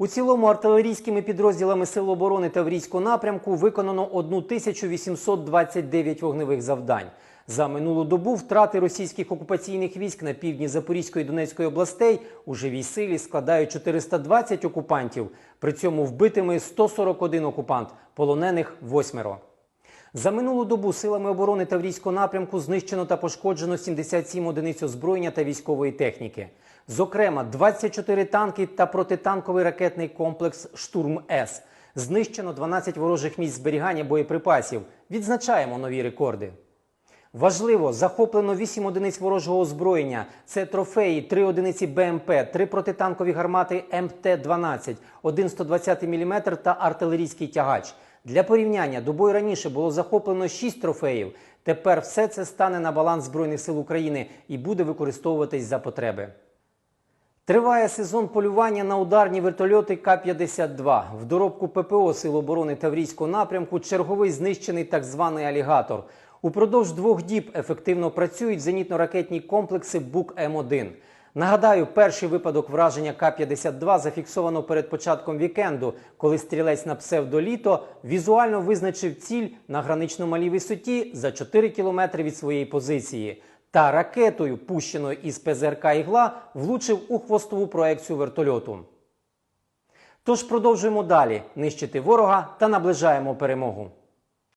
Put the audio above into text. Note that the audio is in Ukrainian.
У цілому артилерійськими підрозділами Сил оборони Таврійського напрямку виконано 1829 вогневих завдань. За минулу добу втрати російських окупаційних військ на півдні Запорізької і Донецької областей у живій силі складають 420 окупантів. При цьому вбитими 141 окупант, полонених восьмеро. За минулу добу силами оборони Таврійського напрямку знищено та пошкоджено 77 одиниць озброєння та військової техніки. Зокрема, 24 танки та протитанковий ракетний комплекс Штурм С. Знищено 12 ворожих місць зберігання боєприпасів. Відзначаємо нові рекорди. Важливо, захоплено 8 одиниць ворожого озброєння. Це трофеї, 3 одиниці БМП, 3 протитанкові гармати МТ-12, 1 120 мм та артилерійський тягач. Для порівняння добою раніше було захоплено 6 трофеїв. Тепер все це стане на баланс Збройних сил України і буде використовуватись за потреби. Триває сезон полювання на ударні вертольоти К-52. В доробку ППО Сил оборони Таврійського напрямку черговий знищений так званий алігатор. Упродовж двох діб ефективно працюють зенітно-ракетні комплекси БУК-М1. Нагадаю, перший випадок враження К-52 зафіксовано перед початком вікенду, коли стрілець на псевдоліто візуально визначив ціль на гранично малій висоті за 4 кілометри від своєї позиції. Та ракетою, пущеною із ПЗРК «Ігла», влучив у хвостову проекцію вертольоту. Тож продовжуємо далі нищити ворога та наближаємо перемогу.